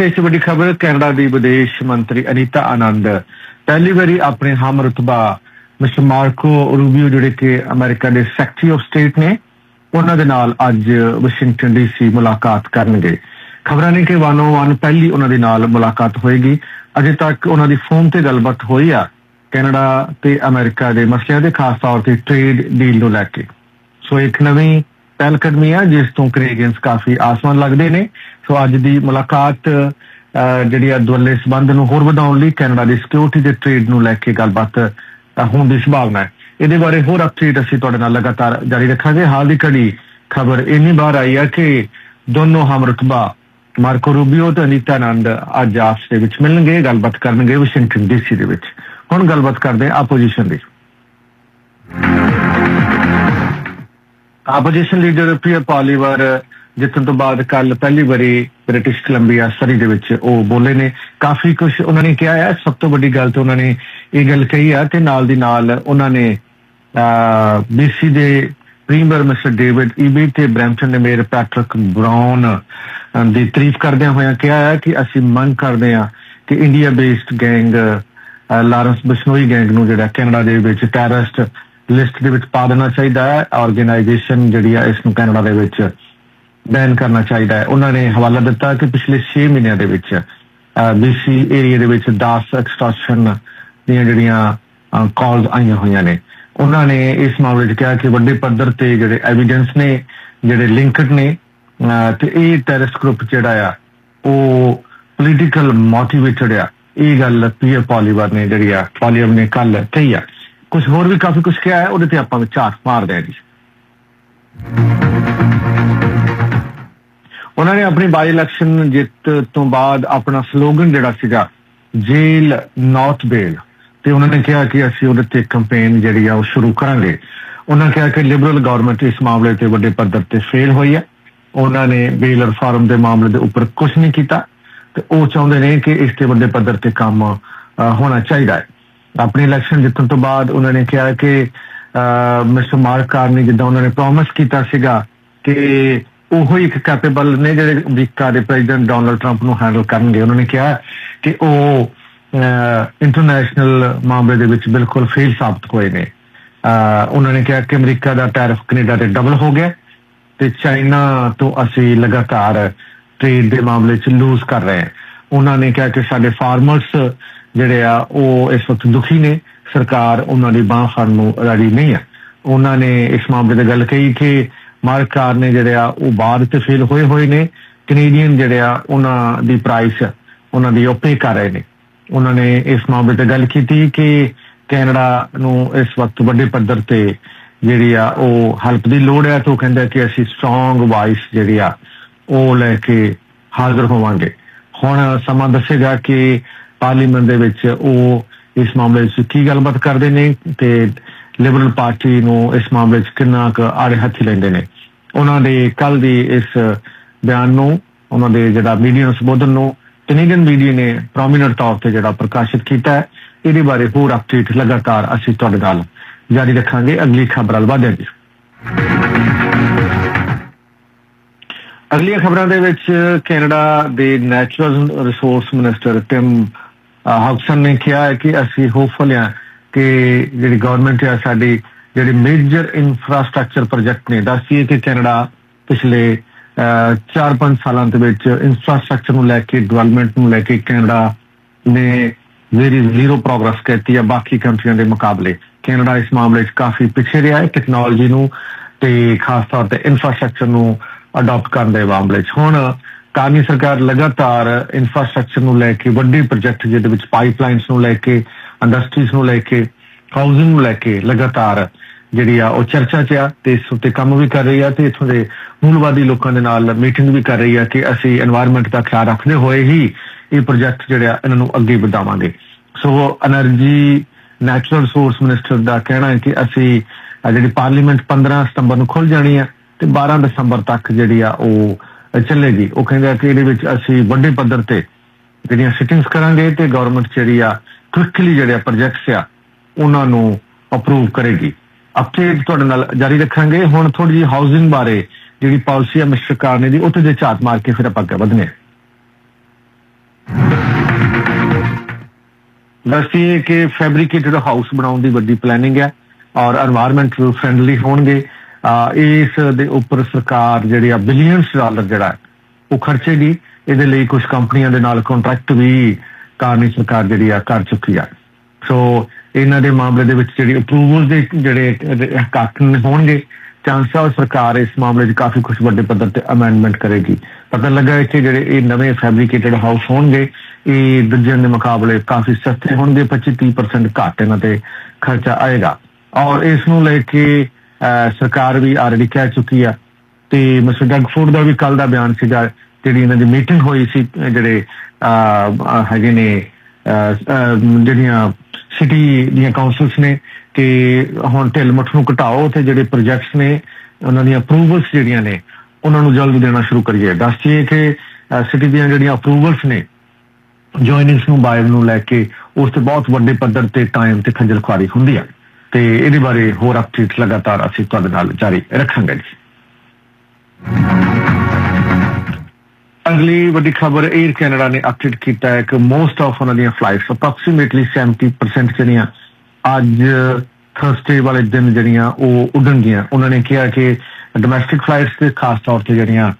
ਇਸ ਵੱਡੀ ਖਬਰ ਕੈਨੇਡਾ ਦੀ ਵਿਦੇਸ਼ ਮੰਤਰੀ ਅਨੀਤਾ ਆਨੰਦ। ਪਹਿਲੀ ਵਾਰੀ ਆਪਣੇ ਹਮ ਰਤਬਾ ਮਿਸਟਰ ਮਾਰਕੋ ਰੂਬੀਓ ਜਿਹੜੇ ਕਿ ਅਮਰੀਕਾ ਦੇ ਸੈਕਟਰੀ ਆਫ ਸਟੇਟ ਨੇ, ਉਹਨਾਂ ਦੇ ਨਾਲ ਅੱਜ ਵਾਸ਼ਿੰਗਟਨ ਡੀਸੀ ਮੁਲਾਕਾਤ ਕਰਨਗੇ। ਖਬਰਾਂ ਨੇ ਕਿ ਵਾਨੋ ਵਨ ਪਹਿਲੀ ਉਹਨਾਂ ਦੇ ਨਾਲ ਮੁਲਾਕਾਤ ਹੋਏਗੀ। ਅਜੇ ਤੱਕ ਉਹਨਾਂ ਦੀ ਫੋਨ ਤੇ ਗੱਲਬਾਤ ਹੋਈ ਆ। ਕੈਨੇਡਾ ਤੇ ਅਮਰੀਕਾ ਦੇ ਮਸਲਿਆਂ ਦੇ ਖਾਸ ਤੌਰ ਤੇ ਟ੍ਰੇਡ ਡੀਲ ਨੂੰ ਲੈ ਕੇ। ਸੋ ਇੱਕ ਨਵੀਂ ਪਹਿਲ ਜਿਸ ਤੋਂ ਕੈਨੇਡੀਅਨਸ ਕਾਫੀ ਆਸਮਾਨ ਲੱਗਦੇ ਨੇ। ਸੋ ਅੱਜ ਦੀ ਮੁਲਾਕਾਤ ਜਿਹੜੀ ਆ ਦੁਵੱਲੇ ਸਬੰਧ ਨੂੰ ਹੋਰ ਵਧਾਉਣ ਲਈ ਕੈਨੇਡਾ ਦੀ ਸਿਕਿਉਰਿਟੀ ਤੇ ਟ੍ਰੇਡ ਨੂੰ ਲੈ ਕੇ ਗੱਲਬਾਤ ਹੋਣ ਦੀ ਸੰਭਾਵਨਾ ਹੈ। ਇਹਦੇ ਬਾਰੇ ਹੋਰ ਅਪਡੇਟ ਅਸੀਂ ਤੁਹਾਡੇ ਨਾਲ ਲਗਾਤਾਰ ਜਾਰੀ ਰੱਖਾਂਗੇ। ਹਾਲ ਦੀ ਘੜੀ ਖਬਰ ਇੰਨੀ ਬਾਰ ਆਈ ਹੈ ਕਿ ਦੋਨੋਂ ਹਮਰਤਬਾ, ਮਾਰਕੋ ਰੂਬੀਓ ਤੇ ਅਨੀਤਾ ਨੰਦ ਅੱਜ ਆਪਸ ਦੇ ਵਿੱਚ ਮਿਲਣਗੇ, ਗੱਲਬਾਤ ਕਰਨਗੇ ਵਾਸ਼ਿੰਗਟਨ ਡੀਸੀ ਦੇ ਵਿੱਚ। ਹੁਣ ਗੱਲਬਾਤ ਕਰਦੇ ਆਪੋਜੀਸ਼ਨ ਦੀ। ਆਪੋਜੀਸ਼ਨ ਲੀਡਰ ਪ੍ਰਿਆ ਪਾਲੀਵਰ ਜਿੱਤਣ ਤੋਂ ਬਾਅਦ ਕੱਲ ਪਹਿਲੀ ਵਾਰੀ ਬ੍ਰਿਟਿਸ਼ ਕੋਲੰਬੀਆ ਸਰੀ ਦੇ ਵਿੱਚ ਉਹ ਬੋਲੇ ਨੇ। ਕਾਫੀ ਕੁਝ ਉਹਨਾਂ ਨੇ ਕਿਹਾ ਹੈ। ਸਭ ਤੋਂ ਵੱਡੀ ਗੱਲ ਤੇ ਉਹਨਾਂ ਨੇ ਇਹ ਗੱਲ ਕਹੀ ਹੈ ਤੇ ਨਾਲ ਦੀ ਨਾਲ ਉਹਨਾਂ ਨੇ ਬੀਸੀ ਦੇ ਪ੍ਰੀਮੀਅਰ ਮਿਸਟਰ ਡੇਵਿਡ ਈਬੀ ਤੇ ਬ੍ਰੈਂਪਟਨ ਦੇ ਮੇਅਰ ਪੈਟਰਿਕ ਬ੍ਰਾਊਨ ਦੀ ਤਾਰੀਫ ਕਰਦਿਆਂ ਹੋਇਆਂ ਕਿਹਾ ਹੈ ਕਿ ਅਸੀਂ ਮੰਗ ਕਰਦੇ ਹਾਂ ਕਿ India based gang ah, Lawrence Bishnoi gang ਨੂੰ ਜਿਹੜਾ ਕੈਨੇਡਾ ਦੇ ਵਿੱਚ ਟੈਰਰਿਸਟ ਲਿਸਟ ਦੇ ਵਿੱਚ ਪਾ ਦੇਣਾ ਚਾਹੀਦਾ ਹੈ। ਆਰਗੇਨਾਈਜੇਸ਼ਨ ਜਿਹੜੀ ਆ ਇਸ ਨੂੰ ਕੈਨੇਡਾ ਦੇ ਵਿੱਚ ਬੈਨ ਕਰਨਾ ਚਾਹੀਦਾ ਹੈ। ਉਹਨਾਂ ਨੇ ਹਵਾਲਾ ਦਿੱਤਾ ਕਿ ਪਿਛਲੇ 6 ਮਹੀਨਿਆਂ ਦੇ ਵਿੱਚ ਬੀਸੀ ਏਰੀਆ ਦੇ ਵਿੱਚ 10 ਐਕਸਟ੍ਰੈਕਸ਼ਨ ਦੀਆਂ ਜਿਹੜੀਆਂ ਕਾਲਸ ਆਈਆਂ ਹੋਈਆਂ ਨੇ। ਉਹਨਾਂ ਨੇ ਇਸ ਮਾਮਲੇ 'ਚ ਕਿਹਾ ਕਿ ਵੱਡੇ ਪੱਧਰ ਤੇ ਜਿਹੜੇ ਐਵੀਡੈਂਸ ਨੇ, ਜਿਹੜੇ ਲਿੰਕਡ ਨੇ ਤੇ ਇਹ ਟੈਰਰਿਸਟ ਗਰੁੱਪ ਜਿਹੜਾ ਆ, ਉਹ ਪੋਲੀਟੀਕਲ ਮੋਟੀਵੇਟਡ ਆ। ਇਹ ਗੱਲ ਪੀਅਰ ਪੋਲੀਵਰ ਨੇ ਜਿਹੜੀ ਆ ਪੋਲੀਵਰ ਨੇ ਕੱਲ ਕਹੀ ਆ। ਕੁਝ ਹੋਰ ਵੀ ਕਾਫੀ ਕੁਝ ਕਿਹਾ ਹੈ, ਉਹਦੇ ਤੇ ਆਪਾਂ ਵਿਚਾਰ ਮਾਰਦੇ ਹਾਂ ਜੀ। ਉਹਨਾਂ ਨੇ ਆਪਣੀ ਬਾਈ ਇਲੈਕਸ਼ਨ ਜਿੱਤ ਤੋਂ ਬਾਅਦ ਆਪਣਾ ਸਲੋਗਨ ਜਿਹੜਾ ਸੀਗਾ, ਜੇਲ ਨਾਟ ਬੇਲ ਤੇ ਉਹਨਾਂ ਨੇ ਕਿਹਾ ਕਿ ਅਸੀਂ ਉਹਦੇ ਤੇ ਕੈਂਪੇਨ ਜਿਹੜੀ ਆ, ਉਹ ਸ਼ੁਰੂ ਕਰਾਂਗੇ। ਉਹਨਾਂ ਕਿਹਾ ਕਿ ਲਿਬਰਲ ਗਵਰਨਮੈਂਟ ਇਸ ਮਾਮਲੇ ਤੇ ਵੱਡੇ ਪੱਧਰ ਤੇ ਫੇਲ ਹੋਈ ਹੈ। ਉਹਨਾਂ ਨੇ ਬੇਲ ਰਿਫਾਰਮ ਦੇ ਮਾਮਲੇ ਦੇ ਉੱਪਰ ਕੁਝ ਨਹੀਂ ਕੀਤਾ। ਤੇ ਉਹ ਚਾਹੁੰਦੇ ਨੇ ਕਿ ਇਸ ਤੇ ਵੱਡੇ ਪੱਧਰ ਤੇ ਕੰਮ ਹੋਣਾ ਚਾਹੀਦਾ ਹੈ। ਆਪਣੀ ਇਲੈਕਸ਼ਨ ਜਿੱਤਣ ਤੋਂ ਬਾਅਦ ਉਹਨਾਂ ਨੇ ਕਿਹਾ ਕਿ ਮਿਸਟਰ ਮਾਰਕ ਕਾਰਨੀ ਜਿੱਦਾਂ ਉਹਨਾਂ ਨੇ ਪ੍ਰੋਮਿਸ ਕੀਤਾ ਸੀਗਾ ਕਿ ਉਹ ਇੱਕ ਕੈਪੇਬਲ ਨੇ ਜਿਹੜੇ ਅਮਰੀਕਾ ਦੇ ਪ੍ਰੈਜ਼ੀਡੈਂਟ ਡੋਨਲਡ ਟਰੰਪ ਨੂੰ ਹੈਂਡਲ ਕਰਨਗੇ। ਉਹਨਾਂ ਨੇ ਕਿਹਾ ਕਿ ਉਹ ਇੰਟਰਨੈਸ਼ਨਲ ਮਾਮਲੇ ਦੇ ਵਿੱਚ ਬਿਲਕੁਲ ਫੇਲ ਸਾਬਤ ਹੋਏ ਨੇ। ਅਹ, ਉਹਨਾਂ ਨੇ ਕਿਹਾ ਕਿ ਅਮਰੀਕਾ ਦਾ ਟੈਰਿਫ ਕੈਨੇਡਾ ਤੇ ਡਬਲ ਹੋ ਗਿਆ ਤੇ ਚਾਈਨਾ ਤੋਂ ਅਸੀਂ ਲਗਾਤਾਰ ਟ੍ਰੇਡ ਦੇ ਮਾਮਲੇ 'ਚ ਲੂਜ਼ ਕਰ ਰਹੇ ਹਾਂ। ਉਹਨਾਂ ਨੇ ਕਿਹਾ ਕਿ ਸਾਡੇ ਫਾਰਮਰਸ ਜਿਹੜੇ ਆ, ਉਹ ਇਸ ਵਕਤ ਦੁਖੀ ਨੇ। ਸਰਕਾਰ ਉਹਨਾਂ ਦੀ ਬਾਹ ਫੜਨ ਨੂੰ ਰੈਡੀ ਨਹੀਂ ਹੈ। ਉਹਨਾਂ ਨੇ ਇਸ ਮਾਮਲੇ ਤੇ ਗੱਲ ਕਹੀ ਕਿ ਮਾਰਕਾਰ ਨੇ ਜਿਹੜੇ ਆ, ਉਹ ਬਾਅਦ ਤੇ ਫੇਲ ਹੋਏ ਹੋਏ ਨੇ। ਕੈਨੇਡੀਅਨ ਜਿਹੜੇ ਆ, ਉਹਨਾਂ ਦੀ ਪ੍ਰਾਈਸ ਉਹਨਾਂ ਦੀ ਉਹ ਕਰ ਰਹੇ ਨੇ। ਉਹਨਾਂ ਨੇ ਇਸ ਮਾਮਲੇ ਤੇ ਗੱਲ ਕੀਤੀ ਕਿ ਕੈਨੇਡਾ ਨੂੰ ਇਸ ਵਕਤ ਵੱਡੇ ਪੱਧਰ ਤੇ ਜਿਹੜੀ ਆ, ਉਹ ਹੈਲਪ ਦੀ ਲੋੜ ਹੈ। ਤਾਂ ਉਹ ਕਹਿੰਦਾ ਕਿ ਅਸੀਂ ਸਟਰੋਂਗ ਵਾਇਸ ਜਿਹੜੀ ਆ, ਉਹ ਲੈ ਕੇ ਹਾਜ਼ਰ ਹੋਵਾਂਗੇ। ਹੁਣ ਸਮਾਂ ਦੱਸੇਗਾ ਕਿ ਪਾਰਲੀਮੈਂਟ ਦੇ ਵਿੱਚ ਉਹ ਇਸ ਮਾਮਲੇ 'ਚ ਕੀ ਗੱਲਬਾਤ ਕਰਦੇ ਨੇ ਤੇ ਲਿਬਰਲ ਪਾਰਟੀ ਨੂੰ ਇਸ ਮਾਮਲੇ 'ਚ ਕਿੰਨਾ ਕੁ ਆੜੇ ਹੱਥੀ ਲੈਂਦੇ ਨੇ। ਉਹਨਾਂ ਦੇ ਕੱਲ ਦੀ ਇਸ ਬਿਆਨ ਨੂੰ, ਉਹਨਾਂ ਦੇ ਜਿਹੜਾ ਮੀਡੀਆ ਸੰਬੋਧਨ ਨੂੰ ਕੈਨੇਡੀਅਨ ਮੀਡੀਆ ਨੇ ਪ੍ਰੋਮਿਨੈਂਟ ਤੌਰ ਤੇ ਜਿਹੜਾ ਪ੍ਰਕਾਸ਼ਿਤ ਕੀਤਾ ਹੈ। ਇਹਦੇ ਬਾਰੇ ਹੋਰ ਅਪਡੇਟ ਲਗਾਤਾਰ ਅਸੀਂ ਤੁਹਾਡੇ ਨਾਲ ਜਾਰੀ ਰੱਖਾਂਗੇ। ਅਗਲੀ ਖਬਰ ਵੱਲ ਵਧਦੇ ਅਗਲੀਆਂ ਖਬਰਾਂ ਦੇ ਵਿੱਚ ਕੈਨੇਡਾ ਦੇ natural resource minister Tim Hodgson ਨੇ ਕਿਹਾ ਹੈ ਕਿ ਅਸੀਂ ਹੋਪਫੁਲ ਹਾਂ ਕਿ ਜਿਹੜੀ ਗਵਰਨਮੈਂਟ ਹੈ, ਸਾਡੀ ਜਿਹੜੇ ਮੇਜਰ ਇਨਫਰਾਸਟ੍ਰਕਚਰ ਪ੍ਰੋਜੈਕਟ ਨੇ ਦੱਸੀਏ ਕਿ ਕੈਨੇਡਾ ਪਿਛਲੇ 4-5 ਸਾਲਾਂ ਦੇ ਵਿੱਚ ਇਨਫਰਾਸਟ੍ਰਕਚਰ ਨੂੰ ਲੈ ਕੇ ਡਿਵੈਲਪਮੈਂਟ ਨੂੰ ਲੈ ਕੇ ਕੈਨੇਡਾ ਨੇ ਵੈਰੀ ਜ਼ੀਰੋ ਪ੍ਰੋਗਰੈਸ ਕੀਤੀ ਹੈ ਬਾਕੀ ਕੰਟਰੀਆਂ ਦੇ ਮੁਕਾਬਲੇ। ਕੈਨੇਡਾ ਇਸ ਮਾਮਲੇ 'ਚ ਕਾਫੀ ਪਿੱਛੇ ਰਿਹਾ ਹੈ ਟੈਕਨੋਲੋਜੀ ਨੂੰ ਤੇ ਖਾਸ ਤੌਰ ਤੇ ਇਨਫਰਾਸਟ੍ਰਕਚਰ ਨੂੰ ਅਡਾਪਟ ਕਰਨ ਦੇ ਮਾਮਲੇ 'ਚ। ਹੁਣ ਕਾਨੀ ਸਰਕਾਰ ਲਗਾਤਾਰ ਇਨਫਰਾਸਟ੍ਰਕਚਰ ਨੂੰ ਲੈ ਕੇ, ਵੱਡੇ ਪ੍ਰੋਜੈਕਟ ਜਿਹਦੇ ਵਿੱਚ ਪਾਈਪਲਾਈਨਸ ਨੂੰ ਲੈ ਕੇ ਇੰਡਸਟਰੀਜ਼ ਨੂੰ ਲੈ ਕੇ ਹਾਊਸਿੰਗ ਨੂੰ ਲੈ ਕੇ ਲਗਾਤਾਰ ਜਿਹੜੀ ਆ ਉਹ ਚਰਚਾ 'ਚ ਆ ਤੇ ਇਸ ਉੱਤੇ ਕੰਮ ਵੀ ਕਰ ਰਹੀ ਆ ਤੇ ਇਥੋਂ ਦੇ ਮੂਲਵਾਦੀ ਲੋਕਾਂ ਦੇ ਨਾਲ ਮੀਟਿੰਗ ਵੀ ਕਰ ਰਹੀ ਆ ਕਿ ਅਸੀਂ এনवायरमेंट ਦਾ ਖਿਆਲ ਰੱਖਦੇ ਹੋਏ ਹੀ ਇਹ ਪ੍ਰੋਜੈਕਟ ਜਿਹੜੇ ਆ ਇਹਨਾਂ ਨੂੰ ਅੱਗੇ ਵਧਾਵਾਂਗੇ। So energy natural resource minister ਦਾ ਕਹਿਣਾ ਹੈ ਕਿ ਅਸੀਂ ਜਿਹੜੀ ਪਾਰਲੀਮੈਂਟ 15 ਸਤੰਬਰ ਨੂੰ ਖੁੱਲ ਜਾਣੀ ਆ ਤੇ 12 ਦਸੰਬਰ ਤੱਕ ਜਿਹੜੀ ਆ ਉਹ ਚੱਲੇਗੀ। ਉਹ ਕਹਿੰਦੇ ਆ ਕਿ ਇਹਦੇ ਵਿੱਚ ਅਸੀਂ ਵੱਡੇ ਪੱਧਰ ਤੇ ਜਿਹੜੀਆਂ ਸਿਟਿੰਗਸ ਕਰਾਂਗੇ ਤੇ ਗਵਰਨਮੈਂਟ ਜਿਹੜੀ ਆ ਕੁਇਕਲੀ ਜਿਹੜੇ ਪ੍ਰੋਜੈਕਟਸ ਆ, ਉਹਨਾਂ ਨੂੰ ਅਪਰੂਵ ਕਰੇਗੀ। ਅਪਡੇਟ ਤੁਹਾਡੇ ਨਾਲ ਜਾਰੀ ਰੱਖਾਂਗੇ। ਹੁਣ ਥੋੜੀ ਜਿਹੀ ਹਾਊਸਿੰਗ ਬਾਰੇ ਜਿਹੜੀ ਪਾਲਿਸੀ ਆ ਮਿਸਟਰ ਕਾਰਨੇ ਦੀ, ਉੱਥੇ ਦੇ ਝਾਤ ਮਾਰ ਕੇ ਫਿਰ ਆਪਾਂ ਅੱਗੇ ਵਧਨੇ ਦੱਸੀਏ ਕਿ ਫੈਬਰੀਕੇਟਿਡ ਹਾਊਸ ਬਣਾਉਣ ਦੀ ਵੱਡੀ ਪਲੈਨਿੰਗ ਹੈ ਔਰ এনवायरमेंट ਫਰੈਂਡਲੀ ਹੋਣਗੇ। ਇਸ ਦੇ ਉੱਪਰ ਸਰਕਾਰ ਜਿਹੜੀ ਆ ਬਿਲੀਅਨਸ ਡਾਲਰ ਜਿਹੜਾ ਉਹ ਖਰਚੇਗੀ। ਇਹਦੇ ਲਈ ਕੁਝ ਕੰਪਨੀਆਂ ਦੇ ਨਾਲ ਕੰਟਰੈਕਟ ਵੀ ਕਾਰਨੀ ਸਰਕਾਰ ਜਿਹੜੀ ਆ, ਕਰ ਚੁੱਕੀ ਆ। ਸੋ ਇਹਨਾਂ ਦੇ ਮਾਮਲੇ ਦੇ ਵਿੱਚ ਜਿਹੜੀ ਅਪਰੂਵਲ ਦੇ ਜਿਹੜੇ ਹੱਕ ਹੋਣਗੇ ਚਾਂਸਾ ਸਰਕਾਰ ਇਸ ਮਾਮਲੇ 'ਚ ਕਾਫੀ ਕੁਝ ਵੱਡੇ ਪੱਧਰ ਤੇ ਅਮੈਂਡਮੈਂਟ ਕਰੇਗੀ। ਪਤਾ ਲੱਗਾ ਹੈ ਕਿ ਜਿਹੜੇ ਇਹ ਨਵੇਂ ਫੈਬਰਿਕੇਟਡ ਹਾਊਸ ਹੋਣਗੇ, ਇਹ ਦੂਜਿਆਂ ਦੇ ਮੁਕਾਬਲੇ ਕਾਫੀ ਸਸਤੇ ਹੋਣਗੇ 25-30% ਘੱਟ ਇਹਨਾਂ ਤੇ ਖਰਚਾ ਆਏਗਾ। ਔਰ ਇਸ ਨੂੰ ਲੈ ਕੇ ਸਰਕਾਰ ਵੀ ਆਲਰੇਡੀ ਕਹਿ ਚੁੱਕੀ ਆ। ਤੇ ਮਿਸਟਰ ਡਗਫੋਰਡ ਦਾ ਵੀ ਕੱਲ ਦਾ ਬਿਆਨ ਸੀਗਾ, ਜਿਹੜੀ ਇਹਨਾਂ ਦੀ ਮੀਟਿੰਗ ਹੋਈ ਸੀ, ਜਿਹੜੇ ਹੈਗੇ ਨੇ ਜਿਹੜੀਆਂ ਸਿਟੀ ਦੀਆਂ ਕਾਉਂਸਲਸ ਨੇ, ਕਿ ਹੁਣ ਢਿੱਲ ਮੱਠ ਨੂੰ ਘਟਾਓ ਤੇ ਜਿਹੜੇ ਪ੍ਰੋਜੈਕਟਸ ਨੇ, ਉਹਨਾਂ ਦੀਆਂ ਅਪਰੂਵਲਸ ਜਿਹੜੀਆਂ ਨੇ, ਉਹਨਾਂ ਨੂੰ ਜਲਦ ਦੇਣਾ ਸ਼ੁਰੂ ਕਰੀਏ। ਦੱਸੀਏ ਕਿ ਸਿਟੀ ਦੀਆਂ ਜਿਹੜੀਆਂ ਅਪਰੂਵਲਸ ਨੇ ਜੁਆਇਨਿੰਗਸ ਨੂੰ ਬਾਇਰ ਨੂੰ ਲੈ ਕੇ, ਉਸ ਤੇ ਬਹੁਤ ਵੱਡੇ ਪੱਧਰ ਤੇ ਟਾਈਮ ਤੇ ਖੱਜਲ ਖੁਆਰੀ ਹੁੰਦੀ ਆ। ਤੇ ਇਹਦੇ ਬਾਰੇ ਹੋਰ ਅਪਡੇਟ ਲਗਾਤਾਰ ਅਸੀਂ ਤੁਹਾਡੇ ਨਾਲ ਜਾਰੀ ਰੱਖਾਂਗੇ ਜੀ। ਅਗਲੀ ਵੱਡੀ ਖਬਰ 에ਅਰ ਕੈਨੇਡਾ ਨੇ ਅਪਡੇਟ ਕੀਤਾ ਹੈ ਕਿ ਮੋਸਟ ਆਫ ਉਹਨਾਂ ਦੀਆਂ ਫਲਾਈਟਸ ਅਪਰੋਕਸੀਮੇਟਲੀ 70% ਜਿਹੜੀਆਂ ਅੱਜ ਥਰਸਡੇ ਵਾਲੇ ਦਿਨ ਜਿਹੜੀਆਂ ਉਹ ਉੱਡਣਗੀਆਂ। ਉਹਨਾਂ ਨੇ ਕਿਹਾ ਕਿ ਡੋਮੈਸਟਿਕ ਫਲਾਈਟਸ ਤੇ ਖਾਸ ਤੌਰ ਤੇ ਜਿਹੜੀਆਂ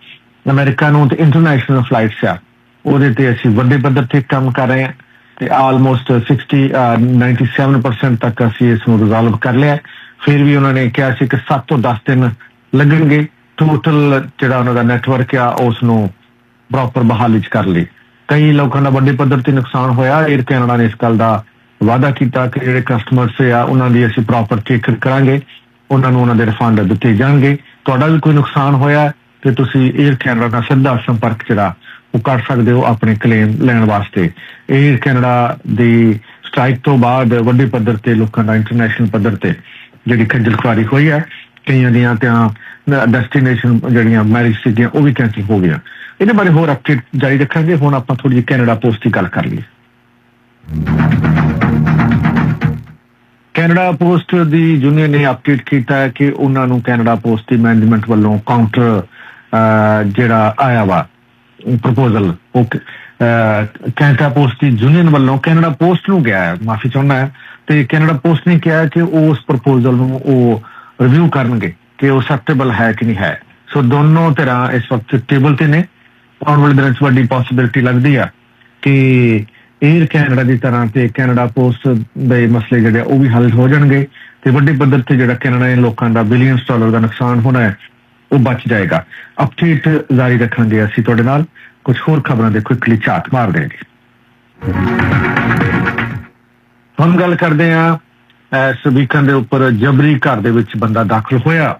ਅਮਰੀਕਾ ਨੂੰ ਤੇ ਇੰਟਰਨੈਸ਼ਨਲ ਫਲਾਈਟਸ ਆ, ਉਹਦੇ ਤੇ ਅਸੀਂ ਵੱਡੇ ਪੱਧਰ ਤੇ ਕੰਮ ਕਰ ਰਹੇ ਹਾਂ। ਤੇ ਆਲਮੋਸਟ 60 97% ਤੱਕ ਅਸੀਂ ਇਸ ਨੂੰ ਰਿਜ਼ੋਲਵ ਕਰ ਲਿਆ ਫਿਰ ਵੀ ਉਹਨਾਂ ਨੇ ਕਿਹਾ ਸੀ ਕਿ 7 ਤੋਂ 10 ਦਿਨ ਲੱਗਣਗੇ। ਟੋਟਲ ਜਿਹੜਾ ਉਹਨਾਂ ਦਾ ਨੈਟਵਰਕ ਆ, ਉਸ ਨੂੰ ਪ੍ਰੋਪਰ ਬਹਾਲੀ ਚ ਕਰ ਲਈ ਕਈ ਲੋਕਾਂ ਦਾ ਵੱਡੇ ਪੱਧਰ ਤੇ ਨੁਕਸਾਨ ਹੋਇਆ। 에ਅਰ ਕੈਨੇਡਾ ਨੇ ਇਸ ਗੱਲ ਦਾ ਵਾਅਦਾ ਕੀਤਾ ਕਿ ਜਿਹੜੇ ਕਸਟਮਰਸ ਆ, ਉਹਨਾਂ ਦੀ ਅਸੀਂ ਪ੍ਰੋਪਰ ਚੈੱਕ ਕਰਾਂਗੇ। ਉਹਨਾਂ ਨੂੰ ਉਹਨਾਂ ਦੇ ਰਿਫੰਡ ਦਿੱਤੇ ਜਾਣਗੇ। ਤੁਹਾਡਾ ਵੀ ਕੋਈ ਨੁਕਸਾਨ ਹੋਇਆ ਤੇ ਤੁਸੀਂ 에ਅਰ ਕੈਨੇਡਾ ਨਾਲ ਸਿੱਧਾ ਸੰਪਰਕ ਜਿਹੜਾ, ਉਹ ਕਰ ਸਕਦੇ ਹੋ ਆਪਣੇ ਕਲੇਮ ਲੈਣ ਵਾਸਤੇ। 에ਅਰ ਕੈਨੇਡਾ ਦੀ ਸਟ੍ਰਾਈਕ ਤੋਂ ਬਾਅਦ ਵੱਡੇ ਪੱਧਰ ਤੇ ਲੋਕਾਂ ਦਾ ਇੰਟਰਨੈਸ਼ਨਲ ਪੱਧਰ ਤੇ ਜਿਹੜੀ ਖੱਜਲ ਖੁਆਰੀ ਹੋਈ ਹੈ, ਕਈਆਂ ਦੀਆਂ ਤਾਂ ਡੈਸਟੀਨੇਸ਼ਨ ਜਿਹੜੀਆਂ ਮੈਰਿਜ ਸੀਗੀਆਂ, ਉਹ ਵੀ ਕੈਂਸਲ ਹੋ ਗਈਆਂ। ਇਹਦੇ ਬਾਰੇ ਹੋਰ ਅਪਡੇਟ ਜਾਰੀ ਰੱਖਾਂਗੇ, ਹੁਣ ਆਪਾਂ ਥੋੜੀ ਜਿਹੀ ਕੈਨੇਡਾ ਪੋਸਟ ਦੀ ਗੱਲ ਕਰ ਲਈਏ। ਕੈਨੇਡਾ ਪੋਸਟ ਦੀ ਯੂਨੀਅਨ ਨੇ ਅਪਡੇਟ ਕੀਤਾ ਹੈ ਕਿ ਉਹਨਾਂ ਨੂੰ ਕੈਨੇਡਾ ਪੋਸਟ ਦੀ ਮੈਨੇਜਮੈਂਟ ਵੱਲੋਂ ਕਾਊਂਟਰ ਜਿਹੜਾ ਆਇਆ ਵਾ ਪ੍ਰਪੋਜ਼ਲ ਉਹ ਕੈਨੇਡਾ ਪੋਸਟ ਦੀ ਯੂਨੀਅਨ ਵੱਲੋਂ ਕੈਨੇਡਾ ਪੋਸਟ ਨੂੰ ਗਿਆ ਹੈ, ਮਾਫੀ ਚਾਹੁੰਦਾ ਤੇ ਕੈਨੇਡਾ ਪੋਸਟ ਨੇ ਕਿਹਾ ਕਿ ਉਸ ਪ੍ਰਪੋਜ਼ਲ ਨੂੰ ਉਹ ਰਿਵਿਊ ਕਰਨਗੇ ਕਿ ਉਹ ਸੈਕਟੇਬਲ ਹੈ ਕਿ ਨਹੀਂ ਹੈ। ਸੋ ਦੋਨੋਂ ਤਰ੍ਹਾਂ ਇਸ ਵਕਤ ਟੇਬਲ ਤੇ ਨੇ। ਆਉਣ ਵਾਲੇ ਦਿਨਾਂ 'ਚ ਵੱਡੀ ਪੋਸਿਬਿਲਿਟੀ ਲੱਗਦੀ ਆ ਕਿ 에ਅਰ ਕੈਨੇਡਾ ਦੀ ਤਰ੍ਹਾਂ ਤੇ ਕੈਨੇਡਾ ਪੋਸਟ ਦੇ ਮਸਲੇ ਜਿਹੜੇ ਉਹ ਵੀ ਹੱਲ ਹੋ ਜਾਣਗੇ ਤੇ ਵੱਡੇ ਪੱਧਰ ਤੇ ਜਿਹੜਾ ਕੈਨੇਡਾ ਦੇ ਲੋਕਾਂ ਦਾ ਬਿਲੀਅਨਸ ਡਾਲਰ ਦਾ ਨੁਕਸਾਨ ਹੋਣਾ ਹੈ ਉਹ ਬਚ ਜਾਏਗਾ। ਅਪਡੇਟ ਜਾਰੀ ਰੱਖਾਂਗੇ ਅਸੀਂ ਤੁਹਾਡੇ ਨਾਲ। ਕੁਝ ਹੋਰ ਖਬਰਾਂ ਦੇ ਕੁਇਕਲੀ ਝਾਤ ਮਾਰਦੇ ਹਾਂ ਹੁਣ ਗੱਲ ਕਰਦੇ ਆ ਇਸ ਦੇ ਉੱਪਰ ਜਬਰੀ ਘਰ ਦੇ ਵਿੱਚ ਬੰਦਾ ਦਾਖਲ ਹੋਇਆ।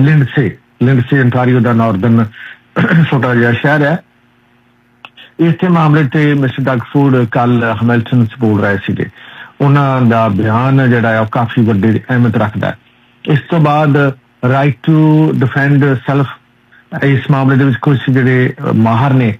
ਲਿੰਡਸੇ ਲਿੰਡਸੇ, ਅੰਟਾਰੀਓ ਦਾ ਨਾਰਦਰਨ ਛੋਟਾ ਜਿਹਾ ਸ਼ਹਿਰ ਹੈ। ਇਸੇ ਮਾਮਲੇ ਤੇ ਮਿਸਟਰ ਡਗਫੂਡ ਕੱਲ ਹੈਮਿਲਟਨ ਚ ਬੋਲ ਰਹੇ ਸੀਗੇ। ਉਹਨਾਂ ਦਾ ਬਿਆਨ ਜਿਹੜਾ ਹੈ, ਉਹ ਕਾਫੀ ਵੱਡੀ ਅਹਿਮੀਅਤ ਰੱਖਦਾ ਹੈ। ਇਸ ਤੋਂ ਬਾਅਦ ਰਾਈਟ ਟੂ ਡਿਫੈਂਡ ਸੈਲਫ ਇਸ ਮਾਮਲੇ ਦੇ ਵਿੱਚ ਕੁਝ ਜਿਹੜੇ ਮਾਹਰ ਨੇ,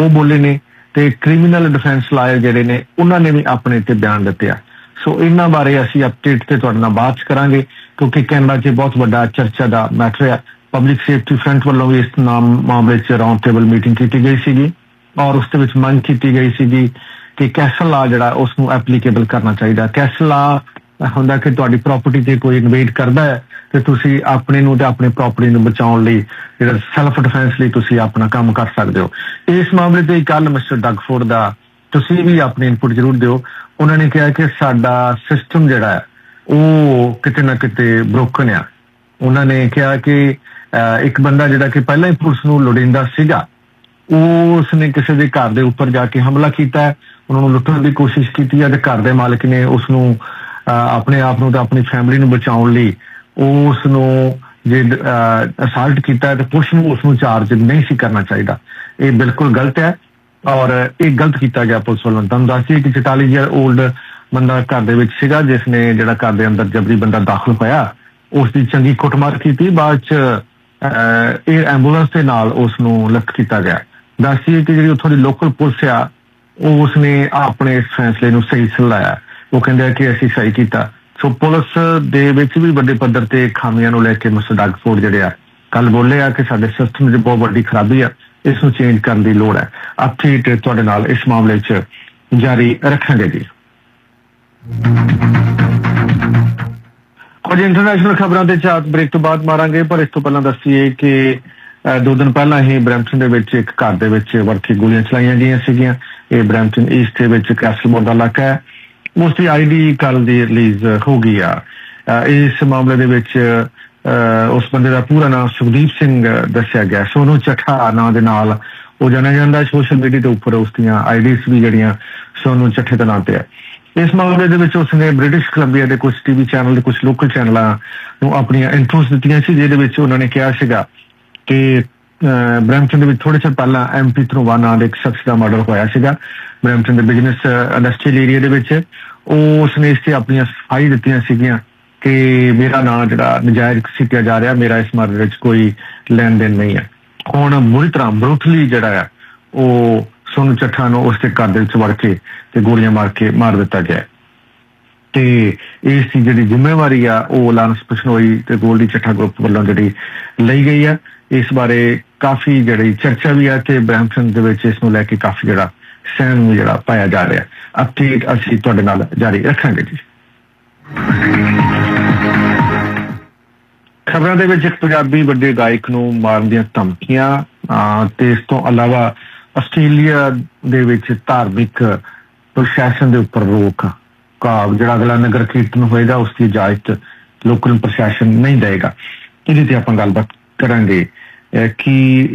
ਉਹ ਬੋਲੇ ਨੇ ਤੇ ਕ੍ਰਿਮੀਨਲ ਡਿਫੈਂਸ ਲਾਇਰ ਜਿਹੜੇ ਨੇ, ਉਹਨਾਂ ਨੇ ਵੀ ਆਪਣੇ ਤੇ ਬਿਆਨ ਦਿੱਤੇ ਆ। ਸੋ ਇਹਨਾਂ ਬਾਰੇ ਅਸੀਂ ਅਪਡੇਟ ਤੇ ਤੁਹਾਡੇ ਨਾਲ ਬਾਤ ਕਰਾਂਗੇ, ਕਿਉਂਕਿ ਕੈਨੇਡਾ 'ਚ ਬਹੁਤ ਵੱਡਾ ਚਰਚਾ ਦਾ ਮੈਟਰ ਹੈ ਪਬਲਿਕ ਸੇਫਟੀ ਫਰੰਟ ਵੱਲੋਂ ਵੀ ਇਸ ਨਾਮ, ਮਾਮਲੇ 'ਚ ਰਾਉਂਡ ਟੇਬਲ ਮੀਟਿੰਗ ਕੀਤੀ ਗਈ ਸੀਗੀ ਔਰ ਉਸ ਦੇ ਵਿੱਚ ਮੰਗ ਕੀਤੀ ਗਈ ਸੀਗੀ ਕਿ ਕੈਸਲ ਲਾ ਜਿਹੜਾ ਉਸ ਨੂੰ ਐਪਲੀਕੇਬਲ ਕਰਨਾ ਚਾਹੀਦਾ। ਕੈਸਲ ਲਾ ਹੁੰਦਾ ਕਿ ਤੁਹਾਡੀ ਪ੍ਰਾਪਰਟੀ ਤੇ ਕੋਈ ਇਨਵੇਡ ਕਰਦਾ ਹੈ ਤੇ ਤੁਸੀਂ ਆਪਣੇ ਨੂੰ ਤੇ ਆਪਣੀ ਪ੍ਰਾਪਰਟੀ ਨੂੰ ਬਚਾਉਣ ਲਈ ਜਿਹੜਾ ਸੈਲਫ ਡਿਫੈਂਸ ਲਈ ਤੁਸੀਂ ਆਪਣਾ ਕੰਮ ਕਰ ਸਕਦੇ ਹੋ। ਇਸ ਮਾਮਲੇ ਤੇ ਕੱਲ ਮਿਸਟਰ ਡਗਫੋਰਡ ਦਾ ਤੁਸੀਂ ਵੀ ਆਪਣੀ ਇਨਪੁਟ ਜ਼ਰੂਰ ਦਿਓ। ਉਹਨਾਂ ਨੇ ਕਿਹਾ ਕਿ ਸਾਡਾ ਸਿਸਟਮ ਜਿਹੜਾ ਹੈ, ਉਹ ਕਿਤੇ ਨਾ ਕਿਤੇ ਬ੍ਰੋਕਨ ਆ। ਉਹਨਾਂ ਨੇ ਕਿਹਾ ਕਿ ਇੱਕ ਬੰਦਾ ਜਿਹੜਾ ਕਿ ਪਹਿਲਾਂ ਹੀ ਪੁਲਿਸ ਨੂੰ ਲੋੜਿੰਦਾ ਸੀਗਾ ਉਸ ਨੇ ਕਿਸੇ ਦੇ ਘਰ ਦੇ ਉੱਪਰ ਜਾ ਕੇ ਹਮਲਾ ਕੀਤਾ। ਉਹਨਾਂ ਨੂੰ ਲੁੱਟਣ ਦੀ ਕੋਸ਼ਿਸ਼ ਕੀਤੀ ਹੈ ਤੇ ਘਰ ਦੇ ਮਾਲਕ ਨੇ ਉਸ ਨੂੰ ਆਪਣੇ ਆਪ ਨੂੰ ਤੇ ਆਪਣੀ ਫੈਮਿਲੀ ਨੂੰ ਬਚਾਉਣ ਲਈ ਉਸ ਨੂੰ ਜੇ ਅਸਾਲਟ ਕੀਤਾ ਤੇ ਪੁਲਿਸ ਨੂੰ ਉਸ ਨੂੰ ਚਾਰਜ ਨਹੀਂ ਸੀ ਕਰਨਾ ਚਾਹੀਦਾ। ਇਹ ਬਿਲਕੁਲ ਗਲਤ ਹੈ ਔਰ ਇਹ ਗਲਤ ਕੀਤਾ ਗਿਆ ਪੁਲਿਸ ਵੱਲੋਂ। ਤੁਹਾਨੂੰ ਦੱਸਿਆ ਕਿ 44 ਇਅਰ 올ਡ ਬੰਦਾ ਘਰ ਦੇ ਵਿੱਚ ਸੀਗਾ ਜਿਸ ਨੇ ਜਿਹੜਾ ਘਰ ਦੇ ਅੰਦਰ ਜਬਰੀ ਬੰਦਾ ਦਾਖਲ ਹੋਇਆ ਉਸ ਦੀ ਚੰਗੀ ਕੁੱਟਮਾਰ ਕੀਤੀ, ਬਾਅਦ ਚ ਇਹ ਐਂਬੂਲੈਂਸ ਦੇ ਨਾਲ ਉਸ ਨੂੰ ਲਿਫਟ ਕੀਤਾ ਗਿਆ। ਦੱਸਿਏ ਕਿ ਜਿਹੜੀ ਉੱਥੋਂ ਦੀ ਲੋਕਲ ਪੁਲਿਸ ਆ ਉਹ ਉਸਨੇ ਆਪਣੇ ਇਸ ਫੈਸਲੇ ਨੂੰ ਸਹੀ ਸਲਾਇਆ ਉਹ ਕਹਿੰਦੇ ਆ ਕਿ ਅਸੀਂ ਸਹੀ ਕੀਤਾ। ਸੋ ਪੁਲਿਸ ਦੇ ਵਿੱਚ ਵੀ ਵੱਡੇ ਪੱਧਰ ਤੇ ਖਾਮੀਆਂ ਨੂੰ ਲੈ ਕੇ ਮਿਸਟਰ ਡਗਫੋਰਡ ਜਿਹੜੇ ਆ ਕੱਲ ਬੋਲੇ ਆ ਕਿ ਸਾਡੇ ਸਿਸਟਮ 'ਚ ਬਹੁਤ ਵੱਡੀ ਖਰਾਬੀ ਆ, ਇਸ ਨੂੰ ਚੇਂਜ ਕਰਨ ਦੀ ਲੋੜ ਹੈ। ਅਪਡੇਟ ਤੁਹਾਡੇ ਨਾਲ ਇਸ ਮਾਮਲੇ 'ਚ ਜਾਰੀ ਰੱਖਾਂਗੇ ਜੀ। ਕੁਝ ਇੰਟਰਨੈਸ਼ਨਲ ਖਬਰਾਂ ਦੇ ਚਾਰ ਬ੍ਰੇਕ ਤੋਂ ਬਾਅਦ ਮਾਰਾਂਗੇ, ਪਰ ਇਸ ਤੋਂ ਪਹਿਲਾਂ ਦੱਸੀਏ ਕਿ ਦੋ ਦਿਨ ਪਹਿਲਾਂ ਹੀ ਬ੍ਰੈਂਪਟਨ ਦੇ ਵਿੱਚ ਇੱਕ ਘਰ ਦੇ ਵਿੱਚ ਵੜ ਗੋਲੀਆਂ ਚਲਾਈਆਂ ਗਈਆਂ ਸੀਗੀਆਂ। ਇਹ ਬ੍ਰੈਂਪਟਨ ਈਸਟ ਦੇ ਵਿੱਚ ਕੈਸਲਮੋਰ ਦਾ ਇਲਾਕਾ ਹੈ। ਉਸ ਆਈਡੀ ਕੱਲ ਦੀ ਰਿਲੀਜ਼ ਹੋ ਗਈ ਆ। ਇਸ ਮਾਮਲੇ ਦੇ ਵਿੱਚ ਉਸ ਬੰਦੇ ਦਾ ਪੂਰਾ ਨਾਮ ਸੁਖਦੀਪ ਸਿੰਘ ਦੱਸਿਆ ਗਿਆ ਸੋਨੂ ਚੱਠਾ ਨਾਂ ਦੇ ਨਾਲ ਉਹ ਜਾਣਿਆ ਜਾਂਦਾ ਸੋਸ਼ਲ ਮੀਡੀਆ ਦੇ ਉੱਪਰ ਉਸ ਦੀਆਂ ਆਈਡੀਜ਼ ਵੀ ਜਿਹੜੀਆਂ ਸੋਨੂ ਚੱਠੇ ਦੇ ਨਾਂ ਤੇ ਹੈ ਇਸ ਮਾਮਲੇ ਦੇ ਵਿੱਚ ਉਸਨੇ ਬ੍ਰਿਟਿਸ਼ ਕੋਲੰਬੀਆ ਦੇ ਕੁਝ ਟੀਵੀ ਚੈਨਲ ਦੇ ਕੁਝ ਲੋਕਲ ਚੈਨਲਾਂ ਨੂੰ ਆਪਣੀਆਂ ਇੰਟਰੋਸ ਦਿੱਤੀਆਂ ਸੀ, ਜਿਹਦੇ ਵਿੱਚ ਉਹਨਾਂ ਨੇ ਕਿਹਾ ਸੀਗਾ ਕਿ ਬਰੈਂਪਟਨ ਦੇ ਵਿੱਚ ਥੋੜੇ ਚਿਰ ਪਹਿਲਾਂ ਐਮਪੀ ਧਰੂਵਾ ਨਾਂ ਦੇ ਇੱਕ ਸ਼ਖਸ ਦਾ ਮਰਡਰ ਹੋਇਆ ਸੀਗਾ। ਬਰੈਂਪਟਨ ਦੇ ਬਿਜ਼ਨਸ ਇੰਡਸਟਰੀਅਲ ਏਰੀਆ ਦੇ ਵਿੱਚ। ਉਹ ਉਸਨੇ ਇਸ ਤੇ ਆਪਣੀਆਂ ਸਫ਼ਾਈ ਦਿੱਤੀਆਂ ਸੀਗੀਆਂ ਕਿ ਮੇਰਾ ਨਾਂ ਜਿਹੜਾ ਨਜਾਇਜ਼ ਸਿੱਟਿਆ ਜਾ ਰਿਹਾ, ਮੇਰਾ ਇਸ ਮਰਡਰ ਵਿੱਚ ਕੋਈ ਲੈਣ ਦੇਣ ਨਹੀਂ ਹੈ। ਹੁਣ ਬੁਰੀ ਤਰ੍ਹਾਂ ਬਰੂਥਲੀ ਜਿਹੜਾ ਆ, ਉਹ ਸੋਨੂੰ ਚੱਠਾ ਨੂੰ ਉਸ ਦੇ ਘਰ ਦੇ ਵਿੱਚ ਵੜ ਕੇ ਤੇ ਗੋਲੀਆਂ ਮਾਰ ਕੇ ਮਾਰ ਦਿੱਤਾ ਗਿਆ ਹੈ। ਤੇ ਇਸ ਦੀ ਜਿਹੜੀ ਜ਼ਿੰਮੇਵਾਰੀ ਆ, ਉਹ ਲਾਰੈਂਸ ਬਿਸ਼ਨੋਈ ਤੇ ਗੋਲਡੀ ਚੱਠਾ ਗਰੁੱਪ ਵੱਲੋਂ ਜਿਹੜੀ ਲਈ ਗਈ ਆ। ਇਸ ਬਾਰੇ ਕਾਫੀ ਜਿਹੜੀ ਚਰਚਾ ਵੀ ਆ ਤੇ ਬ੍ਰੈਂਪਟਨ ਦੇ ਵਿੱਚ ਇਸ ਨੂੰ ਲੈ ਕੇ ਕਾਫੀ ਜਿਹੜਾ ਸਹਿਮ ਵੀ ਜਿਹੜਾ ਪਾਇਆ ਜਾ ਰਿਹਾ। ਅਪਡੇਟ ਅਸੀਂ ਤੁਹਾਡੇ ਨਾਲ ਜਾਰੀ ਰੱਖਾਂਗੇ ਜੀ। ਖਬਰਾਂ ਦੇ ਵਿੱਚ ਇੱਕ ਪੰਜਾਬੀ ਵੱਡੇ ਗਾਇਕ ਨੂੰ ਮਾਰਨ ਦੀਆਂ ਧਮਕੀਆਂ ਤੇ ਇਸ ਤੋਂ ਇਲਾਵਾ ਆਸਟ੍ਰੇਲੀਆ ਦੇ ਵਿੱਚ ਧਾਰਮਿਕ ਪ੍ਰਸ਼ਾਸਨ ਦੇ ਉੱਪਰ ਰੋਕ। ਕਾ ਜਿਹੜਾ ਅਗਲਾ ਨਗਰ ਕੀਰਤਨ ਹੋਏਗਾ ਉਸ ਦੀ ਇਜਾਜ਼ਤ ਲੋਕਲ ਪ੍ਰਸ਼ਾਸਨ ਨਹੀਂ ਦੇਗਾ ਇਹਦੇ ਤੇ ਆਪਾਂ ਗੱਲਬਾਤ ਕਰਾਂਗੇ। ਅਹ, ਕਿ